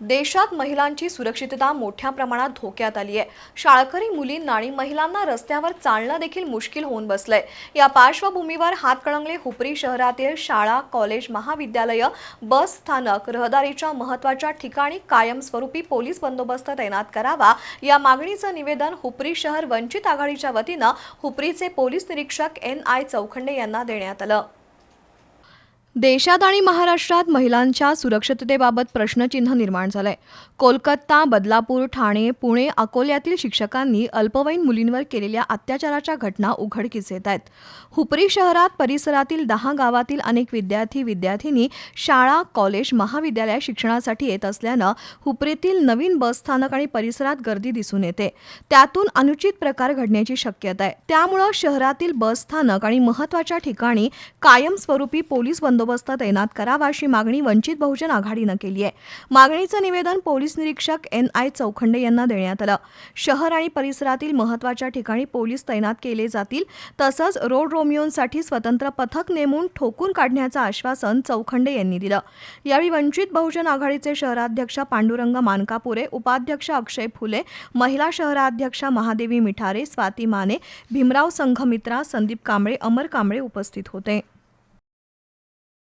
देशात महिलांची सुरक्षितता मोठ्या प्रमाणात धोक्यात आली आहे शाळकरी मुलींना आणि महिलांना रस्त्यावर चालणं देखील मुश्किल होऊन बसलंय. या पार्श्वभूमीवर हातकणंगले हुपरी शहरातील शाळा कॉलेज महाविद्यालय बस स्थानक रहदारीच्या महत्त्वाच्या ठिकाणी कायमस्वरूपी पोलीस बंदोबस्त तैनात करावा. या मागणीचं निवेदन हुपरी शहर वंचित आघाडीच्या वतीनं हुपरीचे पोलीस निरीक्षक एन आय चौखंडे यांना देण्यात आलं. देशात आणि महाराष्ट्रात महिलांच्या सुरक्षिततेबाबत प्रश्नचिन्ह निर्माण झालंय. कोलकाता बदलापूर ठाणे पुणे अकोल्यातील शिक्षकांनी अल्पवयीन मुलींवर केलेल्या अत्याचाराच्या घटना उघडकीस येत आहेत. हुपरी शहरात परिसरातील दहा गावातील अनेक विद्यार्थी विद्यार्थिनी शाळा कॉलेज महाविद्यालय शिक्षणासाठी येत असल्यानं हुपरीतील नवीन बसस्थानक आणि परिसरात गर्दी दिसून येते. त्यातून अनुचित प्रकार घडण्याची शक्यता आहे. त्यामुळं शहरातील बस स्थानक आणि महत्त्वाच्या ठिकाणी कायमस्वरूपी पोलीस बंदोबस्त तैनात करावा अशी मागणी वंचित बहुजन आघाडीनं केली आहे. मागणीचं निवेदन पोलीस निरीक्षक एन आय चौखंडे यांना देण्यात आलं. शहर आणि परिसरातील महत्त्वाच्या ठिकाणी पोलीस तैनात केले जातील तसंच रोड रोमिओंसाठी स्वतंत्र पथक नेमून ठोकून काढण्याचं आश्वासन चौखंडे यांनी दिलं. यावेळी वंचित बहुजन आघाडीचे शहराध्यक्ष पांडुरंग मानकापुरे उपाध्यक्ष अक्षय फुले महिला शहराध्यक्षा महादेवी मिठारे स्वाती माने भीमराव संघमित्रा संदीप कांबळे अमर कांबळे उपस्थित होते.